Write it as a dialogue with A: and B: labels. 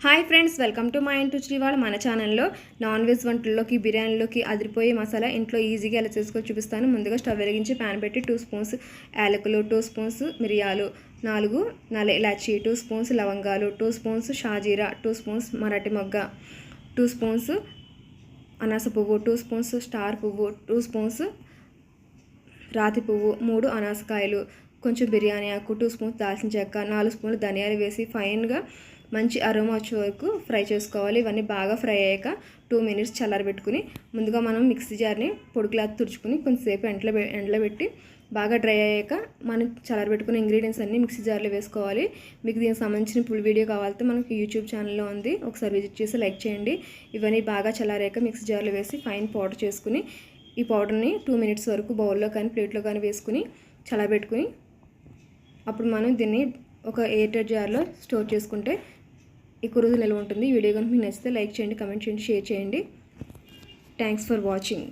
A: Hi friends welcome to మా ఇంటూ రుచి మన ఛానల్లో నాన్ వెజ్ వంటల్లోకి బిర్యానీలోకి అదిరిపోయే మసాలా ఇంట్లో ఈజీగా ఎలా చేసుకో చూపిస్తాను. ముందుగా స్టవ్ వెలిగించి ప్యాన్ పెట్టి టూ స్పూన్స్ యాలకులు టూ స్పూన్స్ మిరియాలు నాలుగు నల్ల ఇలాచి టూ స్పూన్స్ లవంగాలు టూ స్పూన్స్ షాజీరా టూ స్పూన్స్ మరాఠీ మొగ్గ టూ స్పూన్స్ అనాస పువ్వు టూ స్పూన్స్ స్టార్ పువ్వు టూ స్పూన్స్ రాతి పువ్వు మూడు అనాసకాయలు కొంచెం బిర్యానీ ఆకు టూ స్పూన్స్ దాల్చిన చెక్క నాలుగు స్పూన్లు ధనియాలు వేసి ఫైన్గా మంచి అరోమా వచ్చే వరకు ఫ్రై చేసుకోవాలి. ఇవన్నీ బాగా ఫ్రై అయ్యాక టూ మినిట్స్ చల్లారబెట్టుకుని ముందుగా మనం మిక్సీ జార్ని పొడికిలాగా తుడుచుకుని కొంతసేపు ఎండలో ఎండలో పెట్టి బాగా డ్రై అయ్యాక మనం చల్లారబెట్టుకున్న ఇంగ్రీడియంట్స్ అన్నీ మిక్సీ జార్లో వేసుకోవాలి. మీకు దీనికి సంబంధించిన ఫుల్ వీడియో కావాలంటే మనకి యూట్యూబ్ ఛానల్లో ఉంది. ఒకసారి విజిట్ చేసి లైక్ చేయండి. ఇవన్నీ బాగా చల్లారాక మిక్సీ జార్లో వేసి ఫైన్ పౌడర్ చేసుకుని ఈ పౌడర్ని టూ మినిట్స్ వరకు బౌల్లో కానీ ప్లేట్లో కానీ వేసుకుని చల్లబెట్టుకుని అప్పుడు మనం దీన్ని ఒక ఎయిర్ జార్లో స్టోర్ చేసుకుంటే ఎక్కువ రోజులు నిల్వ ఉంటుంది వీడియో కనుక మీకు నచ్చితే లైక్ చేయండి కమెంట్ చేయండి షేర్ చేయండి. Thanks for watching